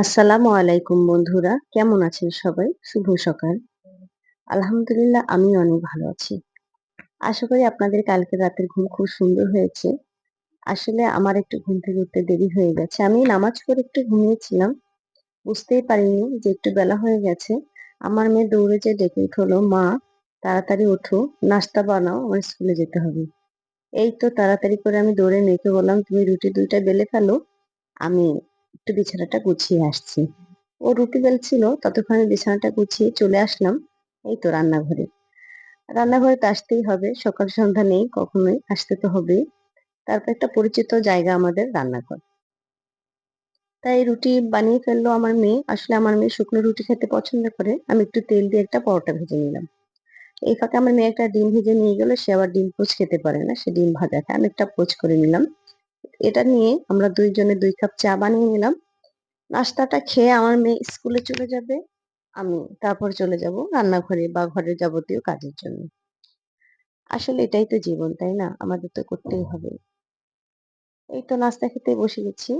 আসসালামু আলাইকুম বন্ধুরা। কেমন আছেন সবাই? শুভ সকাল। আলহামদুলিল্লাহ আমি অনেক ভালো আছি। আশা করি আপনাদের কালকে রাতের ঘুম খুব সুন্দর হয়েছে। আসলে আমার একটু ঘুম থেকে উঠতে দেরি হয়ে গেছে। আমি নামাজ পড়ে একটু ঘুমিয়েছিলাম। বুঝতেই পারিনি যে একটু বেলা হয়ে গেছে। আমার মেয়ে দৌড়ে যে ডেকে উঠল, "মা তাড়াতাড়ি ওঠো, নাস্তা বানাও, আমার স্কুলে যেতে হবে।" এই তো তাড়াতাড়ি করে আমি দৌড়ে মেয়েকে বললাম, "তুমি রুটি ২ টা বেলে ফেলো, আমি একটু বিছানাটা গুছিয়ে আসছি।" ও রুটি বেলছিল, ততক্ষণে বিছানাটা গুছিয়ে চলে আসলাম এই তো রান্নাঘরে। রান্নাঘরে তো আসতেই হবে, সকাল সন্ধ্যা নেই কখনোই, আসতে তো হবেই। তারপর একটা পরিচিত জায়গা আমাদের রান্নাঘর। তাই রুটি বানিয়ে ফেলল আমার মেয়ে। আসলে আমার মেয়ে শুকনো রুটি খেতে পছন্দ করে। আমি একটু তেল দিয়ে একটা পরোটা ভেজে নিলাম। এই ফাঁকে আমার মেয়ে একটা ডিম ভেজে নিয়ে গেল। সে আবার ডিম পোচ খেতে পারে না। সে ডিম ভাজা খায়। আমি একটা পোচ করে নিলাম। এটা নিয়ে আমরা দুইজনে দুই কাপ চা বানিয়ে নিলাম। নাস্তাটা খেয়ে আমার মেয়ে স্কুলে চলে যাবে। আমি তারপর চলে যাব রান্নাঘরে বা ঘরের যাবতীয় কাজের জন্য। আসলে এটাই তো জীবন, তাই না? আমাদের তো করতেই হবে। এই তো নাস্তা খেতে বসে গেছি।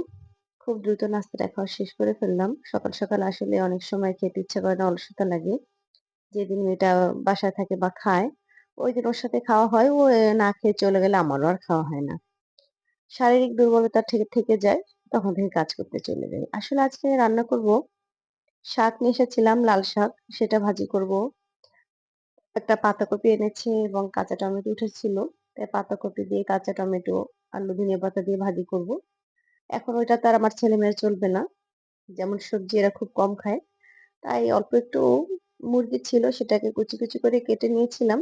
খুব দ্রুত নাস্তাটা খাওয়া শেষ করে ফেললাম। সকাল, সকাল আসলে অনেক সময় খেতে ইচ্ছা করে না, অলসতা লাগে। যেদিন মেয়েটা বাসায় থাকে বা খায়, ওই দিন ওর সাথে খাওয়া হয়। ও না খেয়ে চলে গেলে আমারও আর খাওয়া হয় না। শারীরিক দুর্বলতা থেকে থেকে যায়, তখন থেকে কাজ করতে চলে যাই। আসলে আজকে রান্না করব, শাক নিয়ে এসেছিলাম লাল শাক, সেটা ভাজি করব। একটা পাতাকপি এনেছি এবং কাঁচা টমেটো উঠেছিল। তাই পাতাকপি দিয়ে কাঁচা টমেটো, আলু, ধনিয়াপাতা দিয়ে ভাজি করব। এখন ওইটা তো আর আমার ছেলেমেয়ের চলবে না। যেমন সবজি এরা খুব কম খায়। তাই অল্প একটু মুরগি ছিল সেটাকে কুচি, কুচি করে কেটে নিয়েছিলাম।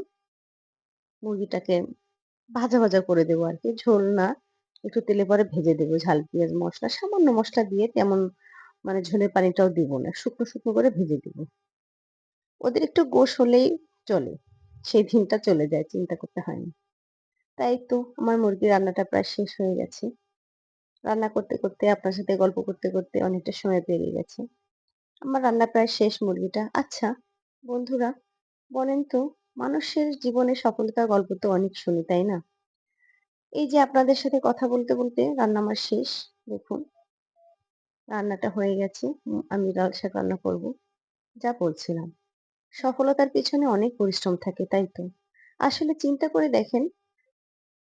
মুরগিটাকে ভাজা, ভাজা করে দেবো আর কি ঝোল না, একটু তেলে পরে ভেজে দেবো ঝাল, পেঁয়াজ, মসলা সামান্য মশলা দিয়ে তেমন মানে ঝোলের পানিটাও দিব না। শুকনো, শুকনো করে ভেজে দিব। ওদের একটু গোশ হলেই চলে। সেই দিনটা চলে যায়, চিন্তা করতে হয় না। তাই তো আমার মুরগির রান্নাটা প্রায় শেষ হয়ে গেছে। রান্না করতে, করতে আপনার সাথে গল্প করতে, করতে অনেকটা সময় পেরিয়ে গেছে। আমার রান্না প্রায় শেষ মুরগিটা। আচ্ছা বন্ধুরা বলেন তো মানুষের জীবনে সফলতার গল্প তো অনেক শুনি, তাই না? এই যে আপনাদের সাথে কথা বলতে, বলতে রান্না আমার শেষ। দেখুন রান্নাটা হয়ে গেছে। আমি লাল শাক রান্না করব। যা বলছিলাম। সফলতার পেছনে অনেক পরিশ্রম থাকে, তাই তো? আসলে চিন্তা করে দেখেন,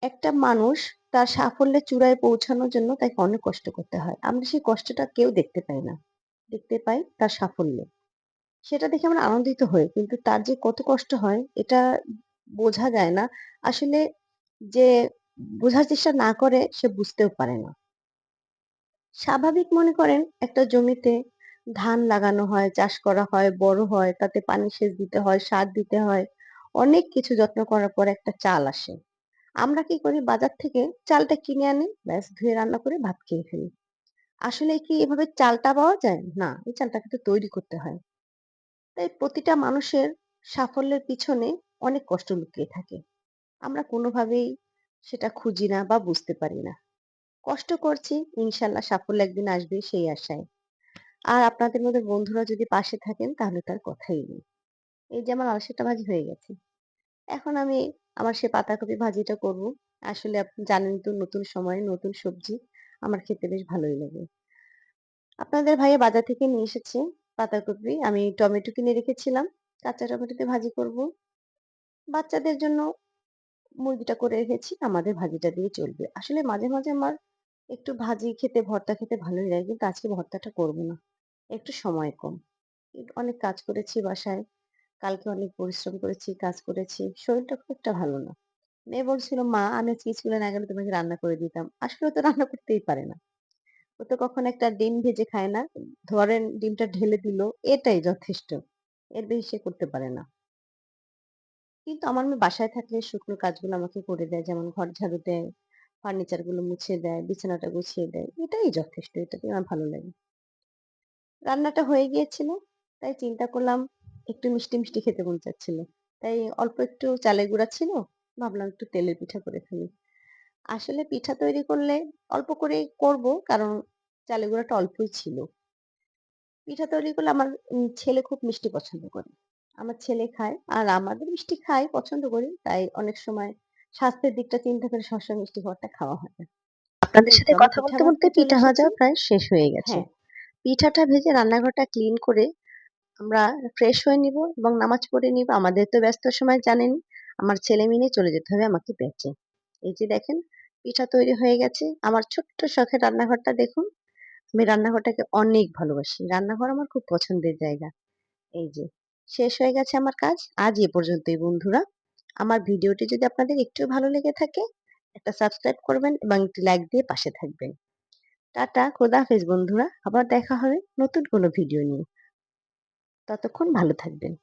একটা মানুষ তার সাফল্যের চূড়ায় পৌঁছানোর জন্য তাকে অনেক কষ্ট করতে হয়। আমরা সেই কষ্টটা কেউ দেখতে পাই না। দেখতে পাই তার সাফল্য। সেটা দেখে আমরা আনন্দিত হই। কিন্তু তার যে কত কষ্ট হয় এটা বোঝা যায় না। আসলে যে বোঝার চেষ্টা না করে সে বুঝতেও পারে না। স্বাভাবিক মনে করেন একটা জমিতে ধান লাগানো হয়, চাষ করা হয়, বড় হয়, তাতে পানি সেচ দিতে হয়, সার দিতে হয়। অনেক কিছু যত্ন করার পরে একটা চাল আসে। আমরা কি করি বাজার থেকে চালটা কিনে আনি, ব্যাস ধুয়ে রান্না করে ভাত খেয়ে ফেলি। আসলে কি এভাবে চালটা পাওয়া যায়? না, এই চালটা কিন্তু তৈরি করতে হয়। তাই প্রতিটা মানুষের সাফল্যের পিছনে অনেক কষ্ট লুকিয়ে থাকে। আমরা কোনোভাবেই সেটা খুঁজি না বা বুঝতে পারি না। কষ্ট করছি, ইনশাল্লাহ সাফল্য একদিন আসবে সেই আশায়। আর আপনাদের মধ্যে বন্ধুরা যদি পাশে থাকেন তাহলে তার কথাই নেই। এই যে আমার আলু সেটা ভাজি হয়ে গেছে। এখন আমি আমার সেই পাতাকপি ভাজিটা করব। আসলে আপনি জানেন তো নতুন সময় নতুন সবজি আমার খেতে বেশ ভালোই লাগে। আপনাদের ভাইয়া বাজার থেকে নিয়ে এসেছে পাতাকপি। আমি টমেটো কিনে রেখেছিলাম। কাঁচা টমেটো দিয়ে ভাজি করব। বাচ্চাদের জন্য মুরগিটা করে রেখেছি। আমাদের ভাজিটা দিয়ে চলবে। আসলে মাঝে, মাঝে আমার একটু ভাজি খেতে, ভর্তা খেতে ভালোই লাগে। কিন্তু আজকে ভর্তাটা করব না। একটু সময় কম। অনেক কাজ করেছি বাসায়। কালকে অনেক পরিশ্রম করেছি, কাজ করেছি। শরীরটা খুব একটা ভালো না। মেয়ে বলছিল, "মা আমি আজকে স্কুলে না গেলে তোমাকে রান্না করে দিতাম।" আসলে তো রান্না করতেই পারে না। ও তো কখনো একটা ডিম ভেজে খায় না। ধরেন ডিমটা ঢেলে দিল, এটাই যথেষ্ট। এর বেশি সে করতে পারে না। কিন্তু আমার মেয়ে বাসায় থাকলে শুকনো কাজগুলো আমাকে করে দেয়। যেমন ঘর ঝাড়ু দেয়, ফার্নিচারগুলো মুছে দেয়, বিছানাটা গুছিয়ে দেয়। এটাই যথেষ্ট। এটাতেই আমার ভালো লাগে। রান্নাটা হয়ে গিয়েছিল। তাই চিন্তা করলাম একটু মিষ্টি, মিষ্টি খেতে মন চাচ্ছিল। তাই অল্প একটু চালের গুঁড়া ছিল। ভাবলাম একটু তেলের পিঠা করে ফেলি। আসলে পিঠা তৈরি করলে অল্প করেই করব কারণ চালের গুঁড়াটা অল্পই ছিল। পিঠা তৈরি করলে আমার ছেলে খুব মিষ্টি পছন্দ করে। আমার ছেলে খায়। আর আমাদের মিষ্টি খাই, পছন্দ করি। তাই অনেক সময় স্বাস্থ্যের দিকটা চিন্তা করে সবসময় মিষ্টি খাবারটা খাওয়া হয় না। আপনাদের সাথে কথা বলতে, বলতে পিঠা ভাজা প্রায় শেষ হয়ে গেছে। হ্যাঁ, পিঠাটা ভেজে রান্নাঘরটা ক্লিন করে আমরা ফ্রেশ হয়ে নিব এবং নামাজ পড়ে নিব। আমাদের তো ব্যস্ত সময় জানেন আমার ছেলে মেয়ে চলে যেতে হবে আমাকে বেঁচে এই যে দেখেন পিঠা তৈরি হয়ে গেছে। আমার ছোট্ট শখের রান্নাঘরটা দেখুন। আমি রান্নাঘরটাকে অনেক ভালোবাসি। রান্নাঘর আমার খুব পছন্দের জায়গা। এই যে। শেষ হয়ে গেছে আমার কাজ। আজ এ পর্যন্তই বন্ধুরা। আমার ভিডিওটি যদি আপনাদের একটু ভালো লেগে থাকে, একটা সাবস্ক্রাইব করবেন এবং একটি লাইক দিয়ে পাশে থাকবেন। টাটা খোদাহাফেজ বন্ধুরা। আবার দেখা হবে নতুন কোনো ভিডিও নিয়ে। ততক্ষণ ভালো থাকবেন।